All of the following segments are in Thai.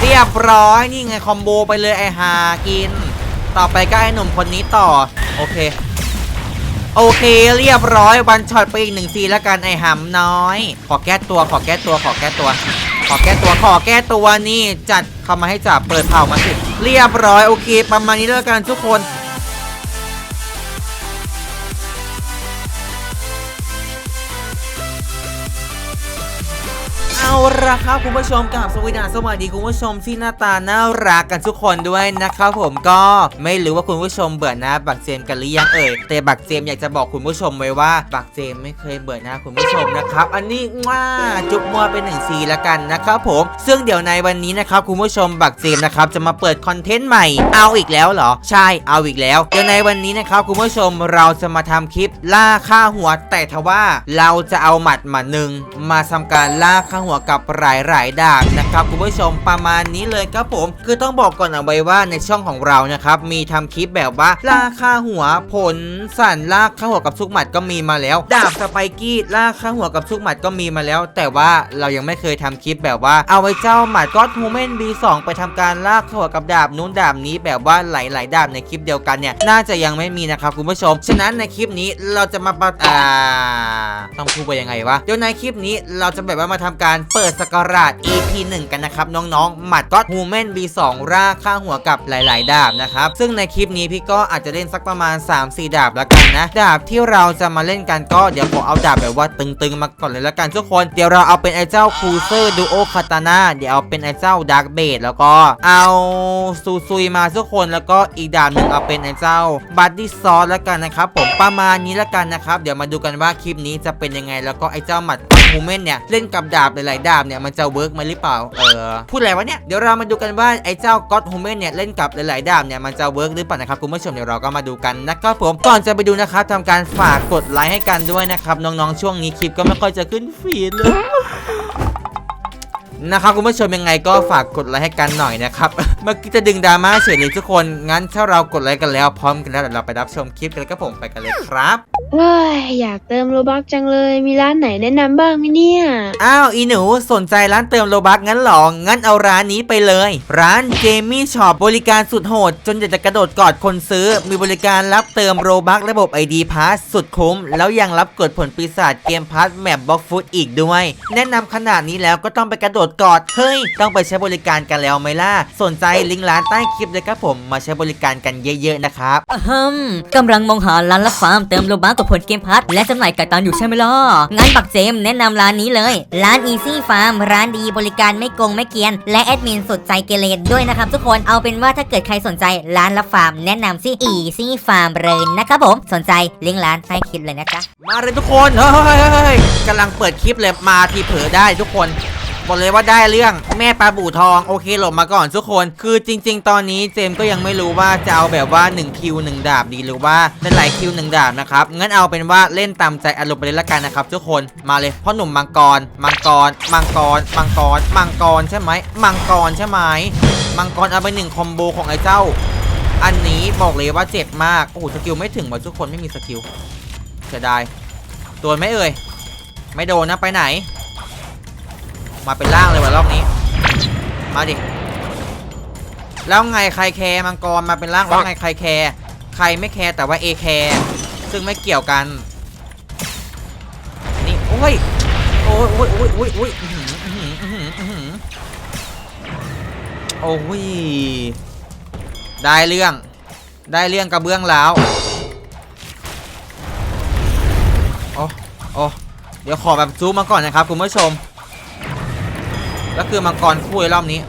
เรียบร้อยนี่ไงคอมโบไปเลยไอหากิน ต่อไปก็ไอหนุ่มคนนี้ต่อ โอเค โอเคเรียบร้อยวันช็อตไปอีกหนึ่งซีแล้วกันไอหำน้อย ขอแก้ตัวขอแก้ตัวขอแก้ตัว ขอแก้ตัวขอแก้ตัวนี่จัดเข้ามาให้จับเปิดเผามาสิเรียบร้อยโอเค ประมาณนี้แล้วกันทุกคน ละครับคุณผู้ชมกับสวัสดีสวัสดีคุณผู้ชมที่หน้าตาน่ารักกันทุกคนด้วยนะครับผมก็ไม่รู้ว่าคุณผู้ชมเบื่อหน้าบักเจมกันหรือยังเอ่ยแต่บักเจมอยากจะบอกคุณผู้ชมไว้ว่าบักเจมไม่เคยเบื่อหน้าคุณผู้ชมนะครับอันนี้ว่าจุ๊บมัวเป็นหนึ่งซีละกันนะครับผมซึ่งเดี๋ยวในวันนี้นะครับคุณผู้ชมบักเจมนะครับจะมาเปิดคอนเทนต์ใหม่เอาอีกแล้วเหรอใช่เอาอีกแล้วเดี๋ยวในวันนี้นะครับคุณผู้ชมเราจะมาทำคลิปล่าค่าหัวแต่ทว่าเราจะเอาหมัดมาหนึ่งมาทำการล่าค่าหัวกับหลายหลายๆดาบนะครับคุณผู้ชมประมาณนี้เลยครับผม คือต้องบอกก่อนเอาไว้ว่าในช่องของเรานะครับมีทำคลิปแบบว่าล่าคาหัวผลสั่นล่าค่าหัวกับซุกหมัดก็มีมาแล้ว ดาบสไปกี้ล่าค่าหัวกับซุกหมัดก็มีมาแล้ว แต่ว่าเรายังไม่เคยทำคลิปแบบว่าเอาไว้เจ้าหมัดก็ทูเมน B2 ไปทำการล่าค่าหัวกับดาบนู้นดาบนี้แบบว่าหลาย ๆ ดาบในคลิปเดียวกันเนี่ยน่าจะยังไม่มีนะครับคุณผู้ชม ฉะนั้นในคลิปนี้เราจะมาปะอ่าต้องพูดไปยังไงวะเดี๋ยวในคลิปนี้เราจะแบบว่ามาทำการเปิดสกราด EP 1 กันนะครับ น้องๆ หมัดก็ฮูแมน B2 ร่าค่าหัวกับหลาย ๆ ดาบนะครับ ซึ่งในคลิปนี้พี่ก็อาจจะเล่นสักประมาณ 3-4 ดาบแล้วกันนะ ดาบที่เราจะมาเล่นกันก็เดี๋ยวขอเอาดาบแบบว่าตึง ๆ มาก่อนเลยล้วกันทุกคน เดี๋ยวเราเอาเป็นไอ้เจ้าคูเซอร์ดูโอคาตาน่าเดี๋ยวเอาเป็นไอ้เจ้าดาร์กเบดแล้วก็เอาซูซุยมาทุกคนแล้วก็อีกดาบหนึ่งเอาเป็นไอ้เจ้าบัดดี้ซอสแล้วกันนะครับผมประมาณนี้แล้วกันนะครับ เดี๋ยวมาดูกันว่าคลิปนี้จะเป็นยังไง แล้วก็ไอ้เจ้าหมัดฮูเมนเนี่ย เล่นกับดาบหลายๆดาบเนี่ยมันจะเวิร์กไหมหรือเปล่า เออ พูดอะไรวะเนี่ย เดี๋ยวเรามาดูกันว่าไอ้เจ้าก็อดฮูเมนเนี่ยเล่นกับหลายๆดาบเนี่ยมันจะเวิร์กหรือเปล่านะครับคุณผู้ชมเดี๋ยวเราก็มาดูกันนะครับผมก่อนจะไปดูนะครับทำการฝากกดไลค์ให้กันด้วยนะครับน้องๆช่วงนี้คลิปก็ไม่ค่อยจะขึ้นฟีดเลย นะครับคุณผู้ชมยังไงก็ฝากกดไลค์ให้กันหน่อยนะครับเมื่อกี้จะดึงดราม่าเฉยเลยทุกคนงั้นถ้าเรากดไลค์กันแล้วพร้อมกันแล้วเดี๋ยวเราไปรับชมคลิปกันเลยครับผมไปกันเลยครับเฮ้ยอยากเติมโลบักจังเลยมีร้านไหนแนะนำบ้างไหมเนี่ยอ้าวอีหนูสนใจร้านเติมโลบักงั้นเหรองั้นเอาร้านนี้ไปเลย ร้านเจมี่ช็อปบริการสุดโหด จนอยากจะกระโดดกอดคนซื้อ มีบริการรับเติมโลบักระบบ ID Pass สุดคุ้ม แล้วยังรับกดผลปีศาจเกมพาร์ทแมปบล็อกฟุตอีกด้วย แนะนำขนาดนี้แล้วก็ต้องไปกระโดดกอด เฮ้ย ต้องไปใช้บริการกันแล้วไหมล่ะ สนใจลิงก์ร้านใต้คลิปเลยครับผม มาใช้บริการกันเยอะๆนะครับอะฮึมกำลังมองหาร้านรับฟาร์มเติมโลบัคกับผลเกมพัทและจำหน่ายไก่ตันอยู่ใช่ไหมล่ะ งั้นปักเจมส์แนะนำร้านนี้เลย ร้าน Easy Farm ร้านดีบริการไม่โกงไม่เกรียน และแอดมินสุดใจเกเรด้วยนะครับทุกคน เอาเป็นว่าถ้าเกิดใครสนใจร้านรับฟาร์มแนะนำที่ Easy Farm เลยนะครับผม สนใจลิงก์ร้านใต้คลิปเลยนะจ๊ะมาเลยทุกคน เฮ้ยเฮ้ยเฮ้ยเฮ้ยกำลังเปิดคลิปเลยมาทีเผลอได้ทุกคน บอกเลยว่าได้เรื่องแม่ปลาบู่ทองโอเคหลบมาก่อนทุกคน คือจริง ๆ ตอนนี้เจมก็ยังไม่รู้ว่าจะเอาแบบว่า1คิว1ดาบดีหรือว่าหลายคิว1ดาบนะครับงั้นเอาเป็นว่าเล่นตามใจอารมณ์ไปเลยละกันนะครับทุกคนมาเลยพ่อหนุ่มมังกร มังกร มังกร มังกร มังกรใช่ไหมมังกรใช่ไหมมังกรเอาไปหนึ่งคอมโบของไอ้เจ้า อันนี้บอกเลยว่าเจ็บมากโอ้โหสกิลไม่ถึงว่ะทุกคนไม่มีสกิลเสียดายโดนไหมเอ่ยไม่โดนนะไปไหน มาเป็นล่างเลยว่ะรอบนี้ มาดิ แล้วไงใครแคร์มังกรมาเป็นล่างแล้วไงใครแคร์ใครไม่แคร์แต่ว่าเอแคร์ซึ่งไม่เกี่ยวกันนี่โอ้ยโอ้ยโอ้ยโอ้ยโอ้ยโอ้ยอื้อหืออื้อหืออื้อหืออื้อหือโอ้ยได้เรื่อง ได้เรื่องกระเบื้องแล้วโอ้โอ้เดี๋ยวขอแบบซูมมาก่อนนะครับคุณผู้ชม แล้วคือมังกรคู่ไอ้รอบนี้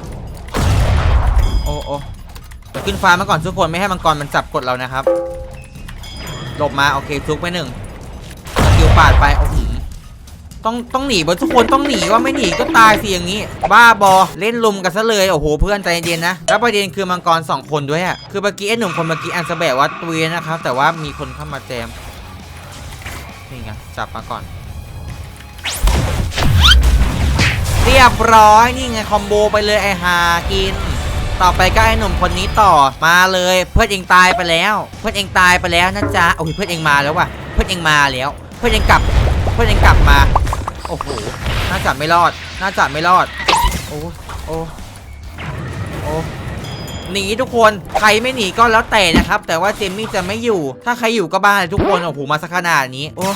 โอ้โอ้ขึ้นฟ้ามาก่อนทุกคนไม่ให้มังกรมันจับกดเรานะครับหลบมาโอเคซุกไปหนึ่งสกิลปาดไปโอ้โหต้องต้องหนีบนทุกคนต้องหนีว่าไม่หนีก็ตายสิอย่างนี้ บ้าบอเล่นลุมกันซะเลยโอ้โหเพื่อนใจเย็นนะแล้วประเด็นคือมังกรสองคนด้วยอะคือเมื่อกี้ไอ้หนุ่มคนเมื่อกี้อันสแบบว่าตุยนะครับแต่ว่ามีคนเข้ามาแจมนี่ไงจับมาก่อน รียบร้อยนี่ไงคอมโบไปเลยไอฮากิน ต่อไปก็ไอหนุ่มคนนี้ต่อมาเลย เพื่อนเองตายไปแล้ว เพื่อนเองตายไปแล้วนะจ๊ะโอ้ยเพื่อนเองมาแล้วว่ะเพื่อนเองมาแล้ว เพื่อนเองกลับ เพื่อนเองกลับมาโอ้โหน่าจะไม่รอดน่าจะไม่รอดโอ้โอ้โอ้หนีทุกคนใครไม่หนีก็แล้วแต่นะครับ แต่ว่าเจมมี่จะไม่อยู่ ถ้าใครอยู่ก็บ้าทุกคนโอ้โหมาสักขนาดนี้โอ้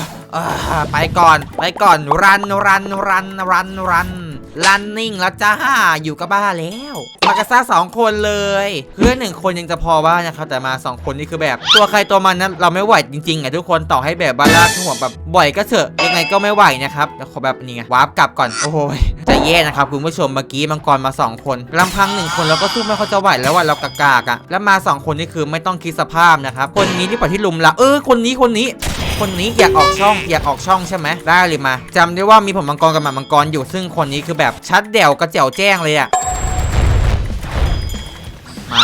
ไปก่อน ไปก่อนรันรันรันรันรัน รันนิ่งแล้วจ้าอยู่ก็บ้าแล้วมากระซ่าสองคนเลยเพื่อนหนึ่งคนยังจะพอบ้างนะครับแต่มาสองคนนี่คือแบบ ตัวใครตัวมันนั้นเราไม่ไหวจริงๆอะทุกคนต่อให้แบบบ้าลากหัวแบบบ่อยก็เถอะยังไงก็ไม่ไหวนะครับแล้วขอแบบนี้ไงวาร์ปกลับก่อนโอ้โหยจะแย่นะครับคุณผู้ชมเมื่อกี้มังกรมาสองคนลำพังหนึ่งคนเราก็สู้ไม่ค่อยจะไหวแล้วว่าเรากากๆอะแล้วมาสองคนนี่คือไม่ต้องคิดสภาพนะครับคนนี้ที่ปล่อยที่ลุมละเออคนนี้คนนี้ คนนี้อยากออกช่องอยากออกช่องใช่ไหมได้เลยมาจำได้ว่ามีผมมังกรกับหมามังกรอยู่ซึ่งคนนี้คือแบบชัดเดี่ยวกระเจียวแจ้งเลยอะมา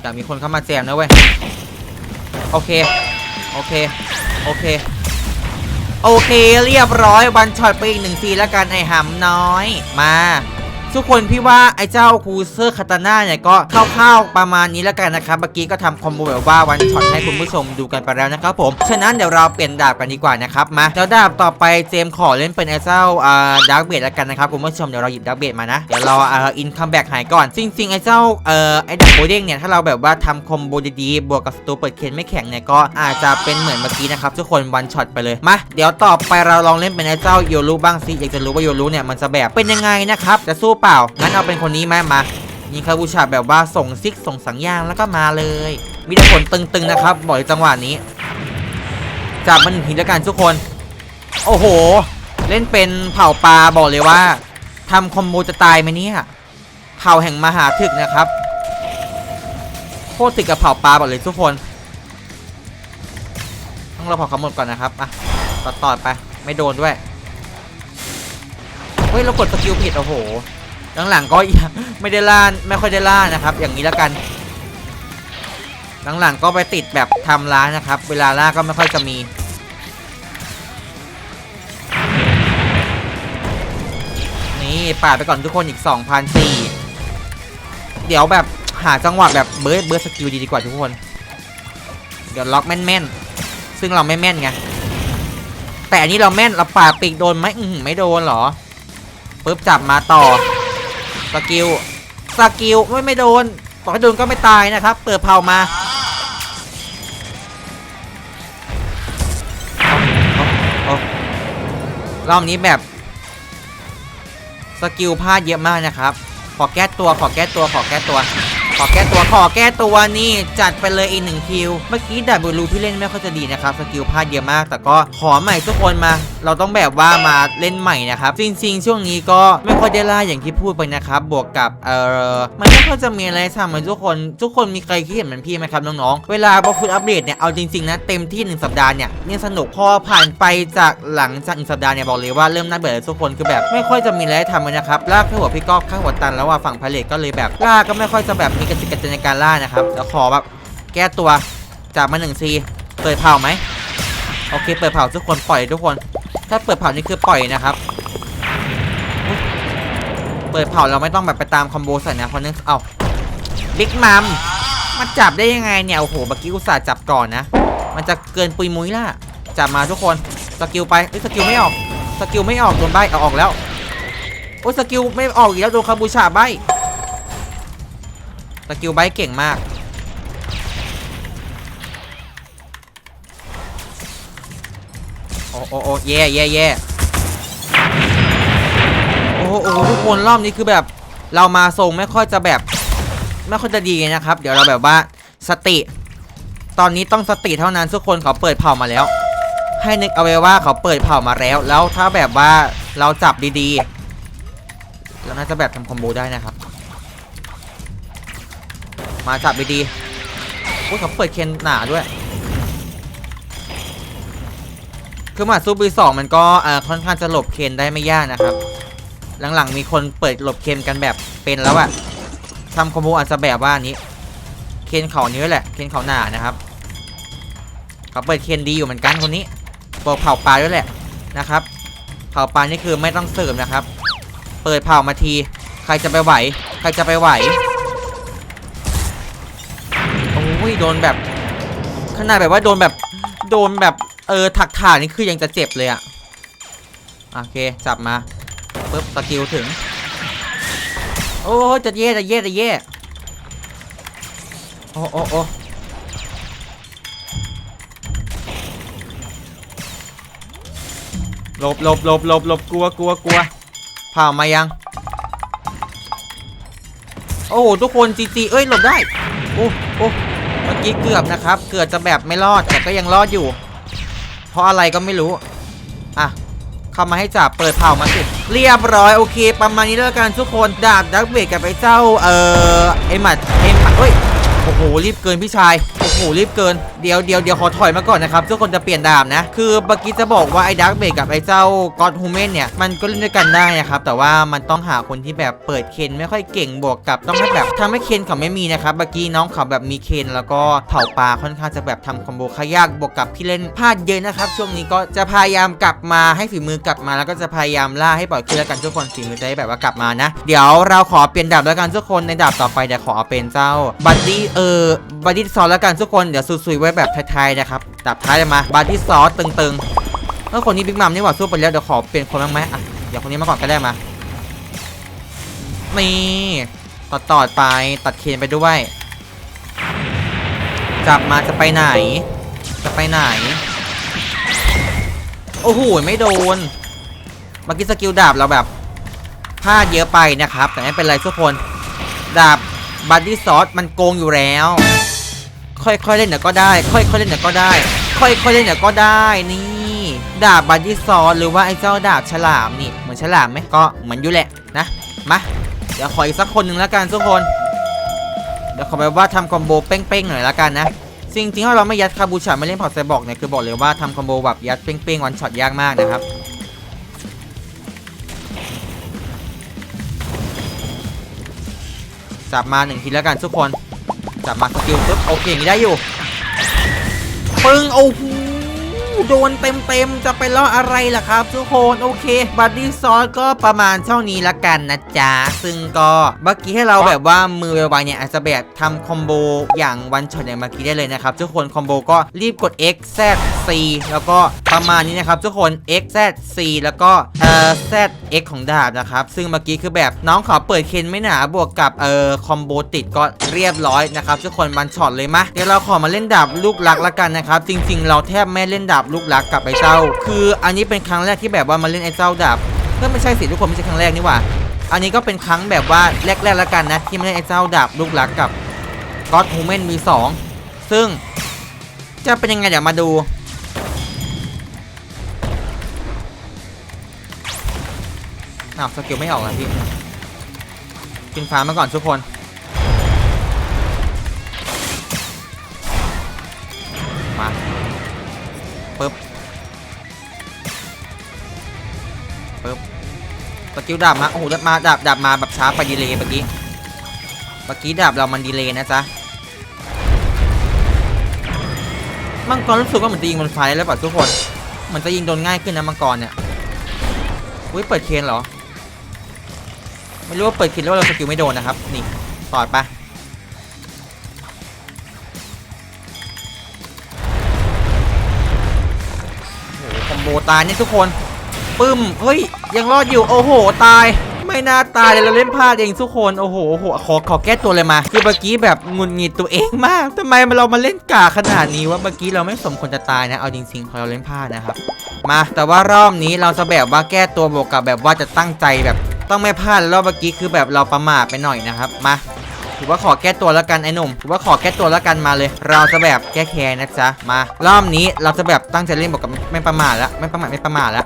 อยากมีคนเข้ามาแจมนะเว้ยโอเคโอเคโอเคโอเค เรียบร้อยวันช็อตไปอีกหนึ่งซีแล้วกันไอ้หำน้อยมา ทุกคนพี่ว่าไอ้เจ้าคูเซอร์คาตาน่าเนี่ยก็คร่าวๆประมาณนี้แล้วกันนะครับเมื่อกี้ก็ทำคอมโบแบบว่าวันช็อตให้คุณผู้ชมดูกันไปแล้วนะครับผมฉะนั้นเดี๋ยวเราเปลี่ยนดาบกันดีกว่านะครับมาเดี๋ยวดาบต่อไปเจมขอเล่นเป็นไอ้เจ้าอ่าดาร์กเบดแล้วกันนะครับคุณผู้ชมเดี๋ยวเราหยิบดาร์กเบดมานะเดี๋ยวเราอ่าอินคัมแบ็กหายก่อนจริงๆไอ้เจ้าเอ่อไอ้ดาบโบเด้งเนี่ยถ้าเราแบบว่าทำคอมโบดีๆบวกกับสตูเปิดเคนไม่แข็งเนี่ยก็อาจจะเป็นเหมือนเมื่อกี้นะครับทุกคนวันช็อตไปเลยมาเดี๋ยวต่อไปเราลองเล่นเป็นไอ้เจ้าโยรุบ้างสิอยากจะรู้ว่าโยรุเนี่ยมันจะแบบเป็นยังไงนะครับจะสู้เปล่า งั้นเอาเป็นคนนี้ไหมมายิงคาบูชาแบบว่าส่งซิกส่งสัญญาณแล้วก็มาเลย มีแต่ผลตึงๆนะครับบอกเลยจังหวะนี้ จับมันหนึ่งทีล้วกันทุกคน โอ้โห เล่นเป็นเผ่าปลาบอกเลยว่าทำคอมโบจะตายไหมเนี่ยเผ่าแห่งมหาถึกนะครับโคตรถึกกับเผ่าปลาบอกเลยทุกคน ต้องเราเผาเขาหมดก่อนนะครับอะต่อต่อไปไม่โดนด้วย เฮ้ยเรากดสกิลผิดโอ้โห หลังๆก็ไม่ได้ล่าไม่ค่อยได้ล่านะครับ อย่างนี้แล้วกัน หลังๆก็ไปติดแบบทำร้านนะครับ เวลาล่าก็ไม่ค่อยจะมีนี่ป่าไปก่อนทุกคนอีก2,004เดี๋ยวแบบหาจังหวะแบบเบิร์ดเบิร์ดสกิลดีดีกว่าทุกคน เดี๋ยวล็อกแม่นๆ ซึ่งเราไม่แม่นไง แต่อันนี้เราแม่นเราป่าปีกโดนไหมอือหือไม่โดนเหรอปึ๊บจับมาต่อ สกิลสกิลไม่ไม่โดนต่อให้โดนก็ไม่ตายนะครับ เปิดเผามาออาเอารอบนี้แบบสกิลพลาดเยอะมากนะครับ ขอแก้ตัวขอแก้ตัวขอแก้ตัว ขอแก้ตัวขอแก้ตัวนี่จัดไปเลยอีกหนึ่งคิว เมื่อกี้ดับเบิลูพี่เล่นไม่ค่อยจะดีนะครับสกิลพลาดเยอะมาก แต่ก็ขอใหม่ทุกคนมา เราต้องแบบว่ามาเล่นใหม่นะครับจริงๆช่วงนี้ก็ไม่ค่อยได้ล่าอย่างที่พูดไปนะครับบวกกับเออมันไม่ค่อยจะมีอะไรทำเหมือนทุกคน ทุกคนมีใครคิดเห็นเหมือนพี่ไหมครับน้องๆเวลาบอฟุตอัปเดตเนี่ยเอาจริงๆนะเต็มที่หนึ่งสัปดาห์เนี่ยเนี่ยสนุกพอผ่านไปจากหลังจากหนึ่งสัปดาห์เนี่ยบอกเลยว่าเริ่มน่าเบื่อทุกคนคือแบบไม่ค่อยจะมีอะไรทำเลยนะครับลากหัวพี่ก๊อฟข้างหัวตันแล้วว่าฝั่งพาเลทก็เลยแบบลาก็ไม่ค่อยจะแบบมีกระจิกกระใจในการล่านะครับแล้วขอแบบแก้ตัวจากมาหนึ่งซีเปิดเผาไหมโอเค เปิดเผาทุกคนปล่อยทุกคน ถ้าเปิดเผานี่คือปล่อยนะครับ เปิดเผาเราไม่ต้องแบบไปตามคอมโบใส่นะเพราะนึกเอาบิ๊กมัมมาจับได้ยังไงเนี่ยโอ้โหเมื่อกี้อุตส่าห์จับก่อนนะ มันจะเกินปุยมุ้ยล่ะจับมาทุกคนสกิลไปเอ้ยสกิลไม่ออกสกิลไม่ออกโดนใบเอาออกแล้วโอ้สกิลไม่ออกอีกแล้วโดนคาบูชาใบ สกิลใบเก่งมาก โอ้โอ้โอ้แย่แย่แย่โอ้โอ้โหทุกคนรอบนี้คือแบบ เรามาทรงไม่ค่อยจะแบบ ไม่ค่อยจะดีนะครับ เดี๋ยวเราแบบว่าสติ ตอนนี้ต้องสติเท่านั้นทุกคนเขาเปิดเผามาแล้ว ให้นึกเอาไว้ว่าเขาเปิดเผามาแล้ว แล้วถ้าแบบว่าเราจับดีๆเราน่าจะแบบทำคอมโบได้นะครับ มาจับดีๆอุ้ยเขาเปิดเคนหนาด้วย คือหมาซูบีสองมันก็เอ่อค่อนข้างจะหลบเคนได้ไม่ยากนะครับ หลังๆมีคนเปิดหลบเคนกันแบบเป็นแล้วอะทำคอมโบอาจจะแบบว่านี้ เคนเขานี้แหละ เคนเขาหนานะครับเขาเปิดเคนดีอยู่เหมือนกันคนนี้บอกเผาปลาด้วยแหละนะครับ เผาปลานี่คือไม่ต้องเสริมนะครับ เปิดเผามาที ใครจะไปไหว ใครจะไปไหว อ้ยโดนแบบขนาดแบบว่าโดนแบบโดนแบบเออถักถ่านนี่คือยังจะเจ็บเลยอะโอเคจับมาปุ๊บสกิลถึง โอ้จะเย่จะเย่จะเย่โอ้โอ้โอ้หลบหลบหลบหลบหลบกลัวกลัวกลัวผ่ามายัง โอ้โหทุกคนจีจีเอ้ยหลบได้ โอ้โอ้ เมื่อกี้เกือบนะครับ เกือบจะแบบไม่รอดแต่ก็ยังรอดอยู่ เพราะอะไรก็ไม่รู้ อะเข้ามาให้จับเปิดเผามาสิเรียบร้อยโอเค ประมาณนี้แล้วกันทุกคนดาบดักเบรกกับไอ้เจ้าเอ่อไอ้หมัดไอ้หมัดเฮ้ยโอ้โหรีบเกินพี่ชาย โอ้โหรีบเกินเดี๋ยวเดี๋ยวเดี๋ยวขอถอยมาก่อนนะครับทุกคนจะเปลี่ยนดาบนะ คือเมื่อกี้จะบอกว่าไอ้ดักเบรกกับไอ้เจ้าก็อดฮูเมนเนี่ยมันก็เล่นด้วยกันได้นะครับแต่ว่ามันต้องหาคนที่แบบเปิดเคนไม่ค่อยเก่งบวกกับต้องให้แบบทำให้เคนเขาไม่มีนะครับเมื่อกี้น้องเขาแบบมีเคนแล้วก็เผาปลาค่อนข้างจะแบบทำคอมโบขยากบวกกับพี่เล่นพลาดเยอะนะครับช่วงนี้ก็จะพยายามกลับมาให้ฝีมือกลับมาแล้วก็จะพยายามล่าให้ปล่อยขึ้นแล้วกันทุกคนฝีมือจะได้แบบว่ากลับมานะ เดี๋ยวเราขอเปลี่ยนดาบแล้วกันทุกคนในดาบต่อไปเดี๋ยวขอเอาเป็นเจ้าบัดดี้เออบัดดี้ซอสแล้วกันทุกคนเดี๋ยวซุยๆไว้แบบไทยๆนะครับดาบท้ายเลยมาบัดดี้ซอสตึงๆเออคนนี้บิ๊กมัมนี่หว่าสู้ไปแล้วเดี๋ยวขอเปลี่ยนคนบ้างไหมอะเดี๋ยวคนนี้มาก่อนก็ได้มานี่ต่อต่อไปตัดเคนไปด้วยจับมาจะไปไหน จะไปไหน โอ้โหไม่โดนเมื่อกี้สกิลดาบเราแบบพลาดเยอะไปนะครับ แต่ไม่เป็นไรทุกคนดาบบัดดี้ซอสมันโกงอยู่แล้ว ค่อยๆเล่นเดี๋ยวก็ได้ ค่อยๆเล่นเดี๋ยวก็ได้ ค่อยๆเล่นเดี๋ยวก็ได้นี่ดาบบัดดี้ซอสหรือว่าไอ้เจ้าดาบฉลามนี่เหมือนฉลามไหมก็เหมือนอยู่แหละนะมาเดี๋ยวขออีกสักคนหนึ่งแล้วกันทุกคนเดี๋ยวขอแบบว่าทำคอมโบเป้งๆหน่อยแล้วกันนะจริงๆถ้าเราไม่ยัดคาบูชาไม่เล่นพอร์ตไซบอกเนี่ยคือบอกเลยว่าทำคอมโบแบบยัดเป้งๆวันช็อตยากมากนะครับจับมาหนึ่งทีแล้วกันทุกคน จับมาสกิลปุ๊บโอเคอย่างนี้ได้อยู่ปึ้งโอ้โห โดนเต็มเต็มๆจะไปล่ออะไรล่ะครับ ทุกคนโอเคบัดดี้ซอสก็ประมาณเท่านี้ละกันนะจ๊ะ ซึ่งก็เมื่อกี้ให้เราแบบว่ามือไวๆเนี่ยอาจจะแบบทำคอมโบอย่างวันช็อตอย่างเมื่อกี้ได้เลยนะครับ ทุกคนคอมโบก็รีบกด X Z C แล้วก็ประมาณนี้นะครับ ทุกคน X Z C แล้วก็เอ่อ Z X ของดาบนะครับ ซึ่งเมื่อกี้คือแบบน้องขอเปิดเคนไม่หนาบวกกับเอ่อคอมโบติดก็เรียบร้อยนะครับทุกคนมันช็อตเลยมะเดี๋ยวเราขอมาเล่นดาบลูกรักละกันนะครับ จริง ๆ เราแทบไม่เล่นดาบลูกรักกับไอ้เจ้า คืออันนี้เป็นครั้งแรกที่แบบว่ามาเล่นไอ้เจ้าดาบก็ไม่ใช่สิทุกคนไม่ใช่ครั้งแรกนี่หว่า อันนี้ก็เป็นครั้งแบบว่าแรกๆแล้วกันนะที่มาเล่นไอ้เจ้าดาบลูกรักกับก็อดฮูแมนมีสองซึ่งจะเป็นยังไงเดี๋ยวมาดูอ้าวสกิลไม่ออกแล้วพี่กินฟ้ามาก่อนทุกคน ปึ๊บปึ๊บสกิลดาบมาโอ้โหดาบมาดาบดาบมาแบบช้าไปดีเลยเมื่อกี้เมื่อกี้ดาบเรามันดีเลยนะจ๊ะมังกรรู้สึกว่าเหมือนจะยิงบนไฟแล้วป่ะทุกคนเหมือนจะยิงโดนง่ายขึ้นนะมังกรเนี่ยอุ้ยเปิดเคนเหรอ ไม่รู้ว่าเปิดเคนแล้วาเราสกิลไม่โดนนะครับ นี่ต่อยไป ตายเนี่ยทุกคนปึ้มเฮ้ยยังรอดอยู่โอ้โหตาย ไม่น่าตายเลยเราเล่นพลาดเองทุกคนโอ้โหโอ้โหขอขอแก้ตัวเลยมาคือเมื่อกี้แบบงุนงิดตัวเองมากทำไมเรามาเล่นกาขนาดนี้วะเมื่อกี้เราไม่สมควรจะตายนะเอาจริงๆพอเราเล่นพลาดนะครับมาแต่ว่ารอบนี้เราจะแบบว่าแก้ตัวบวกกับแบบว่าจะตั้งใจแบบต้องไม่พลาดรอบเมื่อกี้คือแบบเราประมาทไปหน่อยนะครับมา ถือว่าขอแก้ตัวแล้วกันไอ้หนุ่มถือว่าขอแก้ตัวแล้วกันมาเลย เราจะแบบแก้แค้นนะจ๊ะมารอบนี้เราจะแบบตั้งใจเล่นบอกกับไม่ประมาทแล้วไม่ประมาทไม่ประมาทแล้ว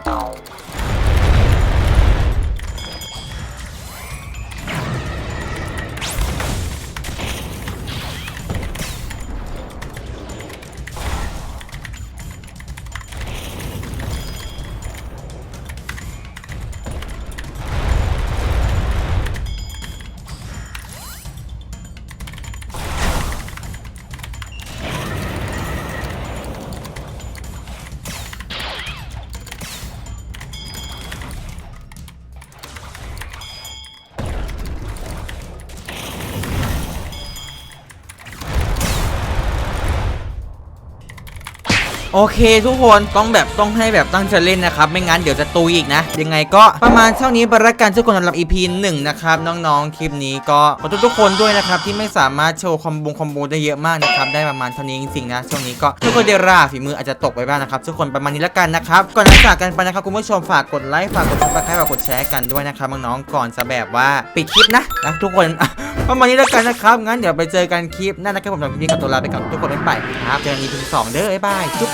โอเคทุกคนต้องแบบต้องให้แบบตั้งใจเล่นนะครับ ไม่งั้นเดี๋ยวจะตุยอีกนะ ยังไงก็ประมาณเท่านี้บรรกันทุกคนสำหรับ EP หนึ่งนะครับ น้องๆ คลิปนี้ก็ขอโทษทุกคนด้วยนะครับ ที่ไม่สามารถโชว์คอมโบคอมโบได้เยอะมากนะครับ ได้ประมาณเท่านี้จริงๆนะช่วงนี้ก็ทุกคนเดราฝีมืออาจจะตกไปบ้างนะครับทุกคนประมาณนี้แล้วกันนะครับก่อนจะจากกันไปนะครับคุณผู้ชมฝากกดไลค์ฝากกดซับสไครต์ฝากกดแชร์กันด้วยนะครับน้องๆก่อนจะแบบว่าปิดคลิปนะนะทุกคน ประมาณนี้แล้วกันนะครับ งั้นเดี๋ยวไปเจอกันคลิปหน้านะครับผมสำหรับคลิปนี้กับตัวลาไปกับทุกคนไปไปครับเจอกัน EP สองเด้อบ๊ายบายจุ๊บ